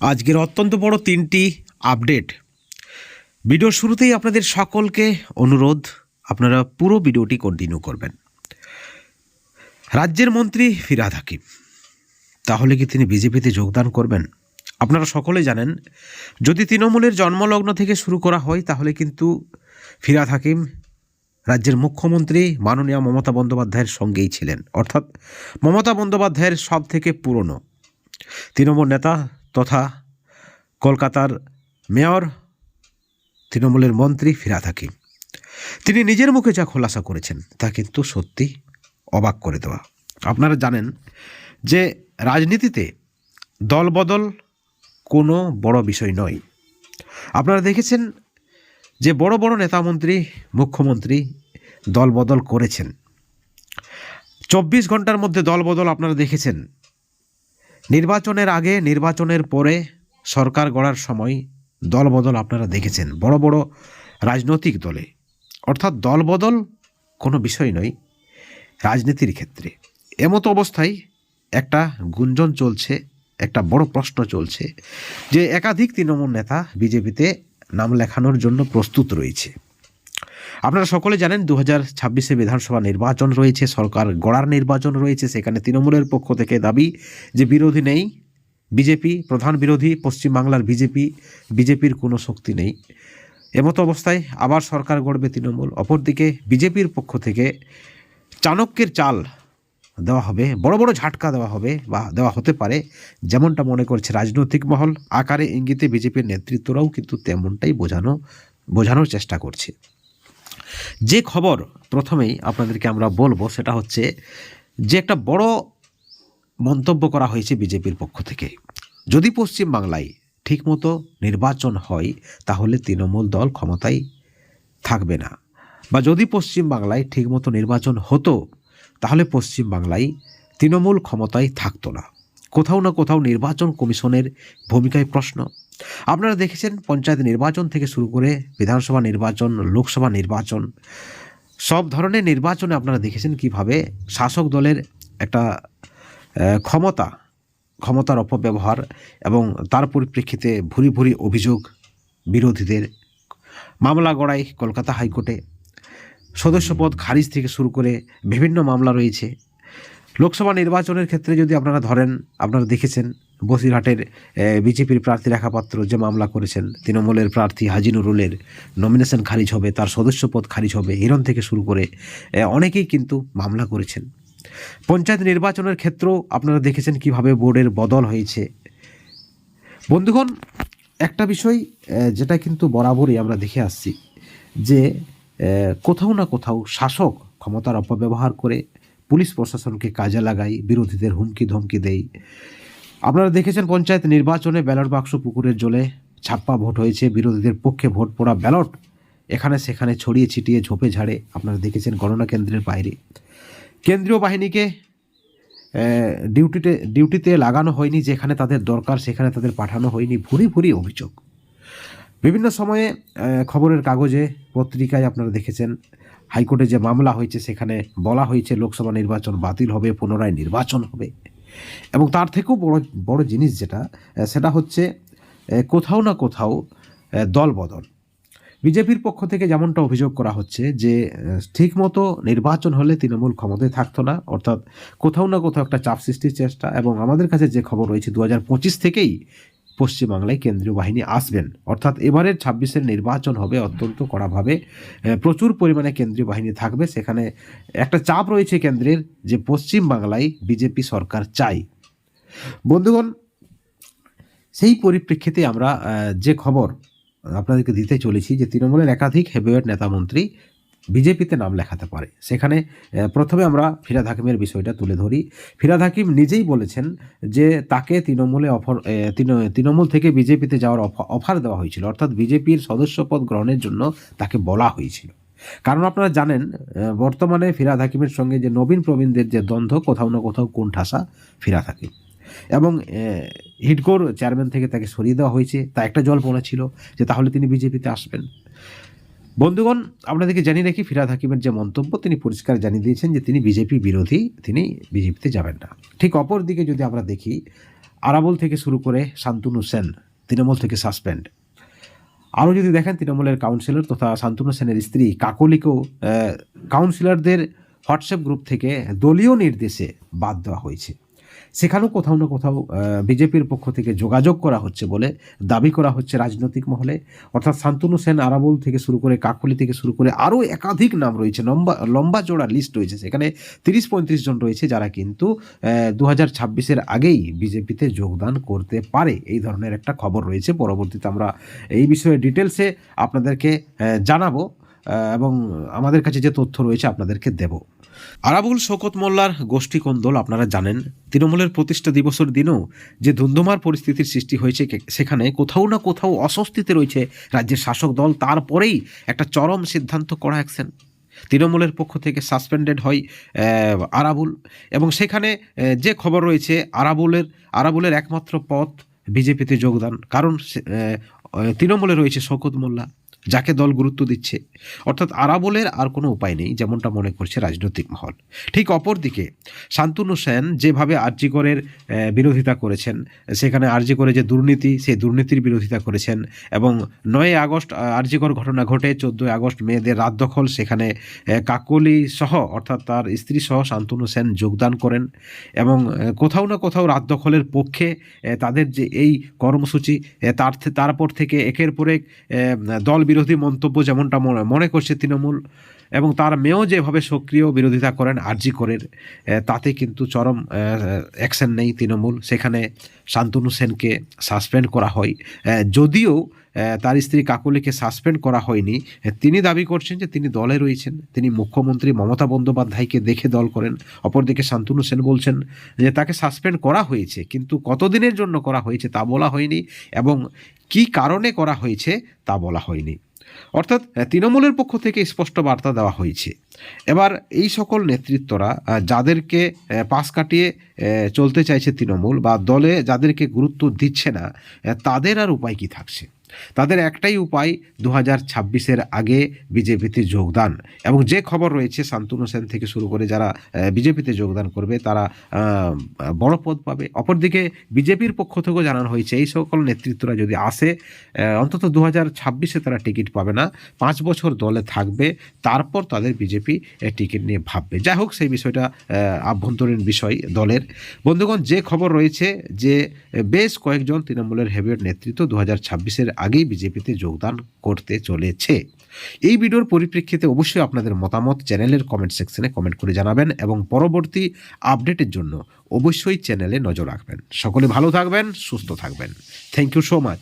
আজকের অত্যন্ত বড় তিনটি আপডেট। ভিডিওর শুরুতেই আপনাদের সকলকে অনুরোধ, আপনারা পুরো ভিডিওটি কন্টিনিউ করবেন। রাজ্যের মন্ত্রী ফিরাদ হাকিম, তাহলে কি তিনি বিজেপিতে যোগদান করবেন? আপনারা সকলে জানেন, যদি তৃণমূলের জন্মলগ্ন থেকে শুরু করা হয়, তাহলে কিন্তু ফিরাদ হাকিম রাজ্যের মুখ্যমন্ত্রী মাননীয় মমতা বন্দ্যোপাধ্যায়ের সঙ্গেই ছিলেন। অর্থাৎ মমতা বন্দ্যোপাধ্যায়ের সব থেকে পুরনো তৃণমূল নেতা তথা কলকাতার মেয়র, তৃণমূলের মন্ত্রী ফিরাদ হাকিম তিনি নিজের মুখে যা খোলাসা করেছেন, তা কিন্তু সত্যি অবাক করে দেওয়া। আপনারা জানেন যে রাজনীতিতে দলবদল কোনো বড় বিষয় নয়। আপনারা দেখেছেন যে বড় বড় নেতামন্ত্রী, মুখ্যমন্ত্রী দলবদল করেছেন। চব্বিশ ঘণ্টার মধ্যে দলবদল আপনারা দেখেছেন। নির্বাচনের আগে, নির্বাচনের পরে সরকার গড়ার সময় দলবদল আপনারা দেখেছেন। বড় বড় রাজনৈতিক দলে। অর্থাৎ দলবদল কোনো বিষয় নয়, রাজনীতির ক্ষেত্রে। এমতো অবস্থায় একটা গুঞ্জন চলছে, একটা বড় প্রশ্ন চলছে যে একাধিক তৃণমূল নেতা বিজেপিতে নাম লেখানোর জন্য প্রস্তুত রয়েছে। আপনারা সকলে জানেন দু হাজার ছাব্বিশে বিধানসভা নির্বাচন রয়েছে, সরকার গড়ার নির্বাচন রয়েছে, সেখানে তৃণমূলের পক্ষ থেকে দাবি যে বিরোধী নেই। বিজেপি, প্রধান বিরোধী, পশ্চিমবাংলার বিজেপি, বিজেপির কোনো শক্তি নেই। এমতো অবস্থায় আবার সরকার গড়বে তৃণমূল। অপরদিকে বিজেপির পক্ষ থেকে চাণক্যের চাল দেওয়া হবে, বড় বড় ঝাটকা দেওয়া হবে বা দেওয়া হতে পারে, যেমনটা মনে করছে রাজনৈতিক মহল। আকারে ইঙ্গিতে বিজেপির নেতৃত্বরাও কিন্তু তেমনটাই বোঝানো, বোঝানোর চেষ্টা করছে। যে খবর প্রথমেই আপনাদেরকে আমরা বলব সেটা হচ্ছে যে একটা বড় মন্তব্য করা হয়েছে বিজেপির পক্ষ থেকে। যদি পশ্চিম বাংলায় ঠিকমতো নির্বাচন হয়, তাহলে তৃণমূল দল ক্ষমতায় থাকবে না। বা যদি পশ্চিম বাংলায় ঠিকমতো নির্বাচন হতো, তাহলে পশ্চিম বাংলায় তৃণমূল ক্ষমতায় থাকতো না। কোথাও না কোথাও নির্বাচন কমিশনের ভূমিকায় প্রশ্ন। আপনারা দেখেছেন পঞ্চায়েত নির্বাচন থেকে শুরু করে বিধানসভা নির্বাচন, লোকসভা নির্বাচন। সব ধরনের নির্বাচনে আপনারা দেখেছেন কীভাবে শাসক দলের একটা ক্ষমতা, ক্ষমতার অপব্যবহার এবং তার পরিপ্রেক্ষিতে ভুরি ভুরি অভিযোগ বিরোধীদের মামলা গড়াই কলকাতা হাইকোর্টে। সদস্যপদ খারিজ থেকে শুরু করে বিভিন্ন মামলা রয়েছে। লোকসভা নির্বাচনের ক্ষেত্রে যদি আপনারা ধরেন, আপনারা দেখেছেন, বসিরহাটের বিজেপির প্রার্থী রেখাপাত্র যে মামলা করেছেন, তৃণমূলের প্রার্থী হাজি নুরুলের নমিনেশন খারিজ হবে, তার সদস্যপদ খারিজ হবে, হিরণ থেকে শুরু করে অনেকেই কিন্তু মামলা করেছেন। পঞ্চায়েত নির্বাচনের ক্ষেত্রেও আপনারা দেখেছেন কীভাবে বোর্ডের বদল হয়েছে। বন্ধুগণ, একটা বিষয় যেটা কিন্তু বরাবরই আমরা দেখে আসছি, যে কোথাও না কোথাও শাসক ক্ষমতার অপব্যবহার করে পুলিশ প্রশাসনকে কাজে লাগাই, বিরোধীদের হুমকি ধমকি দেয় আপনারা দেখেছেন পঞ্চায়েত নির্বাচনে ব্যালট বাক্স পুকুরের জলে ছাপ্পা ভোট হয়েছে, বিরোধীদের পক্ষে ভোট পড়া ব্যালট এখানে সেখানে ছড়িয়ে ছিটিয়ে ঝোপে ঝাড়ে। আপনারা দেখেছেন গণনা কেন্দ্রের বাইরে। কেন্দ্রীয় বাহিনীকে ডিউটিতে ডিউটিতে লাগানো হয়নি, যেখানে তাদের দরকার সেখানে তাদের পাঠানো হয়নি, ভুরি ভুরি অভিযোগ। বিভিন্ন সময়ে খবরের কাগজে, পত্রিকায় আপনারা দেখেছেন হাইকোর্টে যে মামলা হয়েছে, সেখানে বলা হয়েছে লোকসভা নির্বাচন বাতিল হবে, পুনরায় নির্বাচন হবে। এবং তার থেকেও বড় বড় জিনিস যেটা সেটা হচ্ছে কোথাও না কোথাও দল বদল বিজেপির পক্ষ থেকে যেমনটা অভিযোগ করা হচ্ছে যে ঠিকমতো নির্বাচন হলে তৃণমূল ক্ষমতায় থাকতো না, অর্থাৎ কোথাও না কোথাও একটা চাপ সৃষ্টির চেষ্টা। এবং আমাদের কাছে যে খবর রয়েছে, দু হাজার পঁচিশ থেকেই পশ্চিমবাংলায় কেন্দ্রীয় বাহিনী আসবেন। অর্থাৎ এবারের ছাব্বিশের নির্বাচন হবে অত্যন্ত কড়াভাবে। প্রচুর পরিমাণে কেন্দ্রীয় বাহিনী থাকবে। সেখানে একটা চাপ রয়েছে কেন্দ্রের যে পশ্চিম বাংলায় বিজেপি সরকার চাই। বন্ধুগণ, সেই পরিপ্রেক্ষিতে আমরা যে খবর আপনাদেরকে দিতে চলেছি যে তৃণমূলের একাধিক হেভিওয়েট নেতামন্ত্রী বিজেপিতে নাম লেখাতে পারে। সেখানে প্রথমে আমরা ফিরাদ হাকিমের বিষয়টা তুলে ধরি। ফিরাদ হাকিম নিজেই বলেছেন যে তাকে তৃণমূলে অফার তৃণমূল থেকে বিজেপিতে যাওয়ার অফ- অফার দেওয়া হয়েছিল। অর্থাৎ বিজেপির সদস্যপদ গ্রহণের জন্য তাকে বলা হয়েছিল। কারণ আপনারা জানেন বর্তমানে ফিরাদ হাকিমের সঙ্গে যে নবীন প্রবীণদের যে দ্বন্দ্ব কোথাও না কোথাও কোন ঠাসা ফিরাদ হাকিম। এবং আহ, হিডকোর চেয়ারম্যান থেকে তাকে সরিয়ে দেওয়া হয়েছে। তা একটা জল্পনা ছিল যে তাহলে তিনি বিজেপিতে আসবেন। বন্ধুগণ, আপনাদেরকে জানিয়ে রাখি ফিরাদ হাকিমের যে মন্তব্য, তিনি পরিষ্কার জানিয়ে দিয়েছেন যে তিনি বিজেপি বিরোধী, তিনি বিজেপিতে যাবেন না। ঠিক অপর দিকে যদি আমরা দেখি, আরাবল থেকে শুরু করে শান্তনু সেন, তৃণমূল থেকে সাসপেন্ড। আরও যদি দেখেন, তৃণমূলের কাউন্সিলর তথা শান্তনু সেনের স্ত্রী কাকলিকেও কাউন্সিলরদের হোয়াটসঅ্যাপ গ্রুপ থেকে দলীয় নির্দেশে বাদ দেওয়া হয়েছে। সেখানেও কোথাও না কোথাও বিজেপির পক্ষ থেকে যোগাযোগ করা হচ্ছে বলে দাবি করা হচ্ছে রাজনৈতিক মহলে। অর্থাৎ শান্তনু সেন আরাবল থেকে শুরু করে কাকলি থেকে শুরু করে আরও একাধিক নাম রয়েছে, লম্বা লম্বা জোড়া লিস্ট রয়েছে। সেখানে তিরিশ পঁয়ত্রিশ জন রয়েছে যারা কিন্তু দু হাজার ছাব্বিশের আগেই বিজেপিতে যোগদান করতে পারে। এই ধরনের একটা খবর রয়েছে। পরবর্তীতে আমরা এই বিষয়ে ডিটেলসে আপনাদেরকে জানাব এবং আমাদের কাছে যে তথ্য রয়েছে আপনাদেরকে দেব। আরাবুল শোকত মোল্লার গোষ্ঠী কোন্দল আপনারা জানেন, তৃণমূলের প্রতিষ্ঠা দিবসের দিনও যে ধুন্ধুমার পরিস্থিতির সৃষ্টি হয়েছে সেখানে কোথাও না কোথাও অস্বস্তিতে রয়েছে রাজ্যের শাসক দল, তারপরেই একটা চরম সিদ্ধান্ত করা অ্যাকশন। তৃণমূলের পক্ষ থেকে সাসপেন্ডেড হয় আরাবুল এবং সেখানে যে খবর রয়েছে, আরাবুলের আরাবুলের একমাত্র পথ বিজেপিতে যোগদান। কারণ তৃণমূলে রয়েছে শওকত মোল্লা। যাকে দল গুরুত্ব দিচ্ছে। অর্থাৎ আরাবলের আর কোনো উপায় নেই, যেমনটা মনে করছে রাজনৈতিক মহল। ঠিক অপরদিকে, শান্তনু সেন যেভাবে আরজিকরের বিরোধিতা করেছেন, সেখানে আরজিকরে যে দুর্নীতি, সেই দুর্নীতির বিরোধিতা করেছেন এবং নয় আগস্ট আরজিকর ঘটনা ঘটে, চোদ্দোই আগস্ট মেয়েদের রাত দখল, সেখানে কাকলি সহ, অর্থাৎ তার স্ত্রী সহ শান্তনু সেন যোগদান করেন এবং কোথাও না কোথাও রাত দখলের পক্ষে তাদের যে এই কর্মসূচি তার তারপর থেকে একের পর এক দল বিরোধী মন্তব্য যেমনটা মনে- মনে করছে তৃণমূল, এবং তার মেয়েও যেভাবে সক্রিয় বিরোধিতা করেন, আরজি করের তাতে কিন্তু চরম অ্যাকশন নেই তৃণমূল। সেখানে শান্তনু সেনকে সাসপেন্ড করা হয়। যদিও তার স্ত্রী কাকলিকে সাসপেন্ড করা হয়নি তিনি দাবি করছেন যে তিনি দলে রয়েছেন। তিনি মুখ্যমন্ত্রী মমতা বন্দ্যোপাধ্যায়কে দেখে দল করেন। অপরদিকে শান্তনু সেন বলছেন যে তাকে সাসপেন্ড করা হয়েছে, কিন্তু কতদিনের জন্য করা হয়েছে তা বলা হয়নি, এবং কী কারণে করা হয়েছে তা বলা হয়নি। অর্থাৎ তৃণমূলের পক্ষ থেকে স্পষ্ট বার্তা দেওয়া হয়েছে। এবার এই সকল নেতৃত্বরা যাদেরকে পাশ কাটিয়ে চলতে চাইছে তৃণমূল বা দলে যাদেরকে গুরুত্ব দিচ্ছে না তাদের আর উপায় কি থাকছে? তাদের একটাই উপায় দু হাজার ছাব্বিশের আগে বিজেপিতে যোগদান। এবং যে খবর রয়েছে, শান্তনু সেন থেকে শুরু করে যারা বিজেপিতে যোগদান করবে, তারা বড় পদ পাবে। অপরদিকে বিজেপির পক্ষ থেকেও জানানো হয়েছে, এই সকল নেতৃত্বরা যদি আসে অন্তত দু হাজার ছাব্বিশে তারা টিকিট পাবে না। পাঁচ বছর দলে থাকবে, তারপর তাদের বিজেপি টিকিট নিয়ে ভাববে। যাই হোক, সেই বিষয়টা আভ্যন্তরীণ বিষয় দলের। বন্ধুগণ, যে খবর রয়েছে যে, বেশ কয়েকজন তৃণমূলের হেভিওয়েট নেতৃত্ব দু হাজার ছাব্বিশের আগেই বিজেপিতে যোগদান করতে চলেছে। এই ভিডিওর পরিপ্রেক্ষিতে অবশ্যই আপনাদের মতামত চ্যানেলের কমেন্ট সেকশনে কমেন্ট করে জানাবেন এবং পরবর্তী আপডেটের জন্য অবশ্যই চ্যানেলে নজর রাখবেন। সকলে ভালো থাকবেন, সুস্থ থাকবেন। Thank you so much